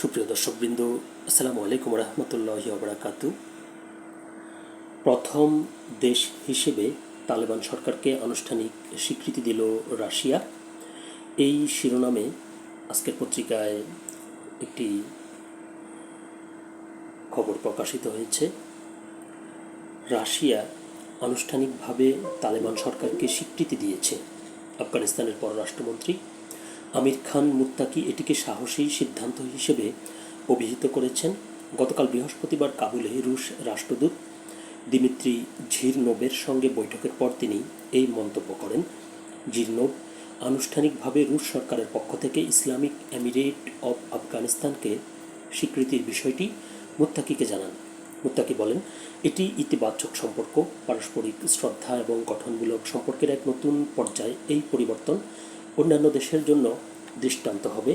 সুপ্রিয় দর্শকবৃন্দ, আসসালামু আলাইকুম রহমতুল্লাহ বারাকাতু প্রথম দেশ হিসেবে তালেবান সরকারকে আনুষ্ঠানিক স্বীকৃতি দিল রাশিয়া। এই শিরোনামে আজকের পত্রিকায় একটি খবর প্রকাশিত হয়েছে। রাশিয়া আনুষ্ঠানিকভাবে তালেবান সরকারকে স্বীকৃতি দিয়েছে। আফগানিস্তানের পররাষ্ট্রমন্ত্রী আমির খান মুত্তাকি এটিকে সাহসী সিদ্ধান্ত হিসেবে অভিহিত করেছেন। গতকাল বৃহস্পতিবার কাবুলে রুশ রাষ্ট্রদূত দিমিত্রি ঝিরনোবের সঙ্গে বৈঠকের পর তিনি এই মন্তব্য করেন। জিরনোব আনুষ্ঠানিকভাবে রুশ সরকারের পক্ষ থেকে ইসলামিক এমিরেট অব আফগানিস্তানকে স্বীকৃতির বিষয়টি মুত্তাকিকে জানান। মুত্তাকি বলেন, এটি ইতিবাচক সম্পর্ক, পারস্পরিক শ্রদ্ধা এবং গঠনমূলক সম্পর্কের এক নতুন পর্যায়ে এই পরিবর্তন অন্যান্য দেশের জন্য দৃষ্টান্ত হবে।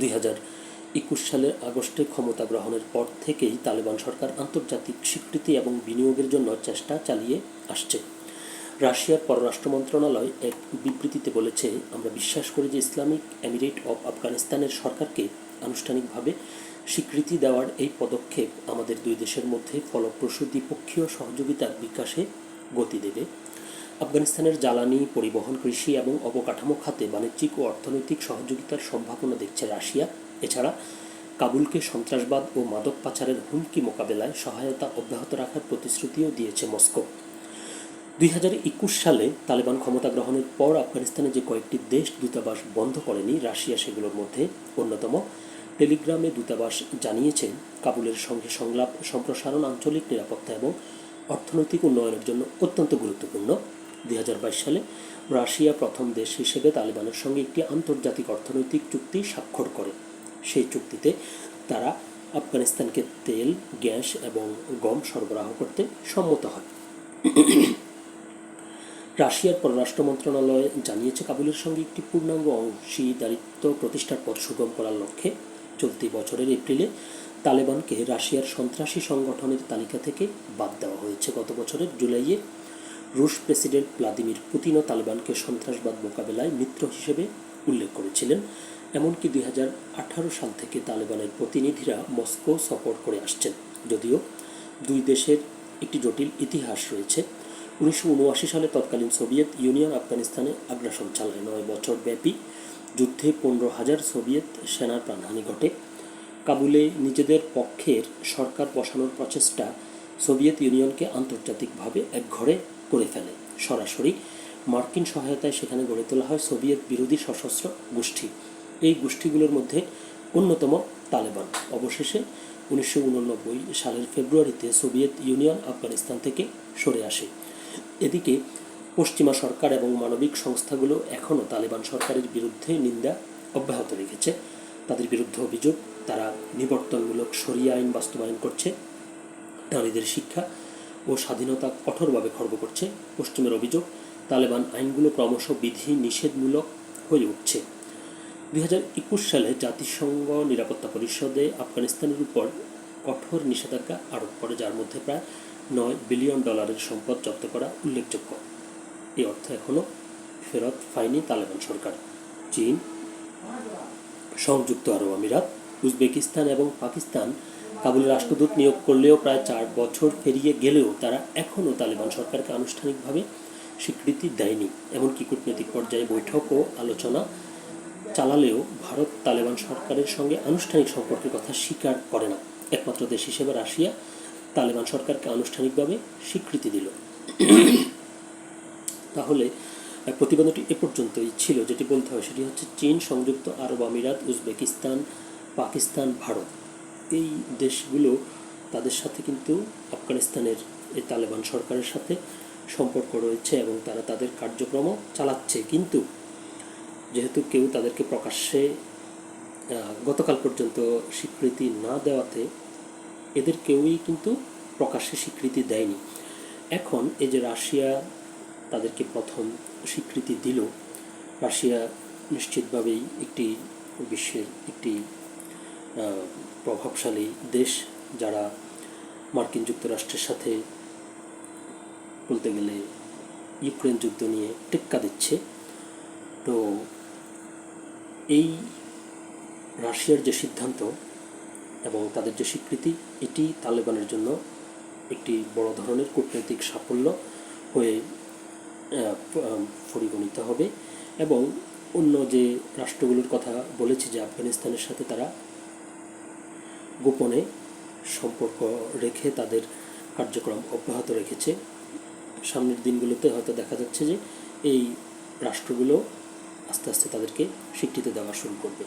দুই হাজার একুশ সালের আগস্টে ক্ষমতা গ্রহণের পর থেকেই তালেবান সরকার আন্তর্জাতিক স্বীকৃতি এবং বিনিয়োগের জন্য চেষ্টা চালিয়ে আসছে। রাশিয়ার পররাষ্ট্র মন্ত্রণালয় এক বিবৃতিতে বলেছে, আমরা বিশ্বাস করি যে ইসলামিক এমিরেট অব আফগানিস্তানের সরকারকে আনুষ্ঠানিকভাবে স্বীকৃতি দেওয়ার এই পদক্ষেপ আমাদের দুই দেশের মধ্যে ফলপ্রসূ দ্বিপক্ষীয় সহযোগিতার বিকাশে গতি দেবে। আফগানিস্তানের জ্বালানি, পরিবহন, কৃষি এবং অবকাঠামো খাতে বাণিজ্যিক ও অর্থনৈতিক সহযোগিতার সম্ভাবনা দেখছে রাশিয়া। এছাড়া, কাবুলকে সন্ত্রাসবাদ ও মাদক পাচারের হুমকি মোকাবেলায় সহায়তা অব্যাহত রাখার প্রতিশ্রুতিও দিয়েছে মস্কো। দুই হাজার একুশ সালে তালেবান ক্ষমতা গ্রহণের পর আফগানিস্তানে যে কয়েকটি দেশ দূতাবাস বন্ধ করেনি, রাশিয়া সেগুলোর মধ্যে অন্যতম। টেলিগ্রামে দূতাবাস জানিয়েছে, কাবুলের সঙ্গে সংলাপ, সম্প্রসারণ, আঞ্চলিক নিরাপত্তা এবং অর্থনৈতিক উন্নয়নের জন্য অত্যন্ত গুরুত্বপূর্ণ। দুই হাজার বাইশ সালে রাশিয়া প্রথম দেশ হিসেবে তালেবানের সঙ্গে একটি আন্তর্জাতিক অর্থনৈতিক চুক্তি স্বাক্ষর করে। সেই চুক্তিতে তারা আফগানিস্তানকে তেল, গ্যাস এবং গম সরবরাহ করতে সম্মত হয়। রাশিয়ার পররাষ্ট্র মন্ত্রণালয় জানিয়েছে কাবুলের সঙ্গে একটি পূর্ণাঙ্গ অংশীদারিত্ব প্রতিষ্ঠার পথ সুগম করার লক্ষ্যে চলতি বছরের এপ্রিলে তালেবানকে রাশিয়ার সন্ত্রাসী সংগঠনের তালিকা থেকে বাদ দেওয়া হয়েছে। গত বছরের জুলাইয়ে রুশ প্রেসিডেন্ট ভ্লাদিমির পুতিনও তালেবানকে সন্ত্রাসবাদ মোকাবেলায় মিত্র হিসেবে উল্লেখ করেছিলেন। এমনকি দুই হাজার আঠারো সাল থেকে তালেবানের প্রতিনিধিরা মস্কো সফর করে আসছেন। যদিও দুই দেশের একটি জটিল ইতিহাস রয়েছে। উনিশশো উনআশি সালে তৎকালীন সোভিয়েত ইউনিয়ন আফগানিস্তানে আগ্রাসন চালায়। নয় বছর ব্যাপী যুদ্ধে পনেরো হাজার সোভিয়েত সেনার প্রাণহানি ঘটে। কাবুলে নিজেদের পক্ষের সরকার বসানোর প্রচেষ্টা সোভিয়েত ইউনিয়নকে আন্তর্জাতিকভাবে একঘরে করে ফেলে। সরাসরি মার্কিন সহায়তায় সেখানে গড়ে তোলা হয় সোভিয়েত বিরোধী সশস্ত্র গোষ্ঠী। এই গোষ্ঠীগুলোর মধ্যে অন্যতম তালেবান। অবশেষে উনিশশো উননব্বই সালের ফেব্রুয়ারিতে সোভিয়েত ইউনিয়ন আফগানিস্তান থেকে সরে আসে। এদিকে পশ্চিমা সরকার এবং মানবিক সংস্থাগুলো এখনও তালেবান সরকারের বিরুদ্ধে নিন্দা অব্যাহত রেখেছে। তাদের বিরুদ্ধে অভিযোগ, তারা নিবর্তনমূলক সরিয়া আইন বাস্তবায়ন করছে। নারীদের শিক্ষা ও স্বাধীনতা কঠোরভাবে খর্ব করছে, পশ্চিমের অভিযোগ, তালেবান আইনগুলো ক্রমশ বিধি নিষেধমূলক হয়ে উঠছে। দুই হাজার একুশ সালে জাতিসংঘ নিরাপত্তা পরিষদে আফগানিস্তানের উপর কঠোর নিষেধাজ্ঞা আরোপ করে, যার মধ্যে প্রায় নয় বিলিয়ন ডলারের সম্পদ জব্দ করা উল্লেখযোগ্য। এই অর্থ এখনও ফেরত পায়নি তালেবান সরকার। চীন, সংযুক্ত আরব আমিরাত, উজবেকিস্তান এবং পাকিস্তান কাবুলের রাষ্ট্রদূত নিয়োগ করলেও প্রায় চার বছর পেরিয়ে গেলেও তারা এখনও তালেবান সরকারকে আনুষ্ঠানিকভাবে স্বীকৃতি দেয়নি। এমনকি কূটনৈতিক পর্যায়ে বৈঠক ও আলোচনা চালালেও ভারত তালেবান সরকারের সঙ্গে আনুষ্ঠানিক সম্পর্কের কথা স্বীকার করে না। একমাত্র দেশ হিসেবে রাশিয়া তালেবান সরকারকে আনুষ্ঠানিকভাবে স্বীকৃতি দিল। তাহলে প্রতিবেদনটি এ পর্যন্তই ছিল। যেটি বলতে হয়, সেটি হচ্ছে চীন, সংযুক্ত আরব আমিরাত, উজবেকিস্তান, পাকিস্তান, ভারত। এই দেশগুলো তাদের সাথে কিন্তু আফগানিস্তানের এই তালেবান সরকারের সাথে সম্পর্ক রয়েছে এবং তারা তাদের কার্যক্রমও চালাচ্ছে। কিন্তু যেহেতু কেউ তাদেরকে প্রকাশ্যে গতকাল পর্যন্ত স্বীকৃতি না দেওয়াতে এদের কেউই কিন্তু প্রকাশ্যে স্বীকৃতি দেয়নি। এখন এই যে রাশিয়া তাদেরকে প্রথম স্বীকৃতি দিল, রাশিয়া নিশ্চিতভাবেই একটি বিশ্বের একটি প্রভাবশালী দেশ যারা মার্কিন যুক্তরাষ্ট্রের সাথে বলতে গেলে ইউক্রেন যুদ্ধ নিয়ে টেক্কা দিচ্ছে। তো এই রাশিয়ার যে সিদ্ধান্ত এবং তাদের যে স্বীকৃতি, এটি তালেবানের জন্য একটি বড় ধরনের কূটনৈতিক সাফল্য হয়ে পরিগণিত হবে। এবং অন্য যে রাষ্ট্রগুলোর কথা বলেছি যে আফগানিস্তানের সাথে তারা গোপনে সম্পর্ক রেখে তাদের কার্যক্রম অব্যাহত রেখেছে। সামনের দিনগুলোতে হয়তো দেখা যাচ্ছে যে এই রাষ্ট্রগুলো আস্তে আস্তে তাদেরকে স্বীকৃতি দেওয়া শুরু করবে।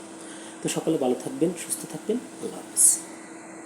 তো সকালে ভালো থাকবেন, সুস্থ থাকবেন। আল্লাহ হাফিজ।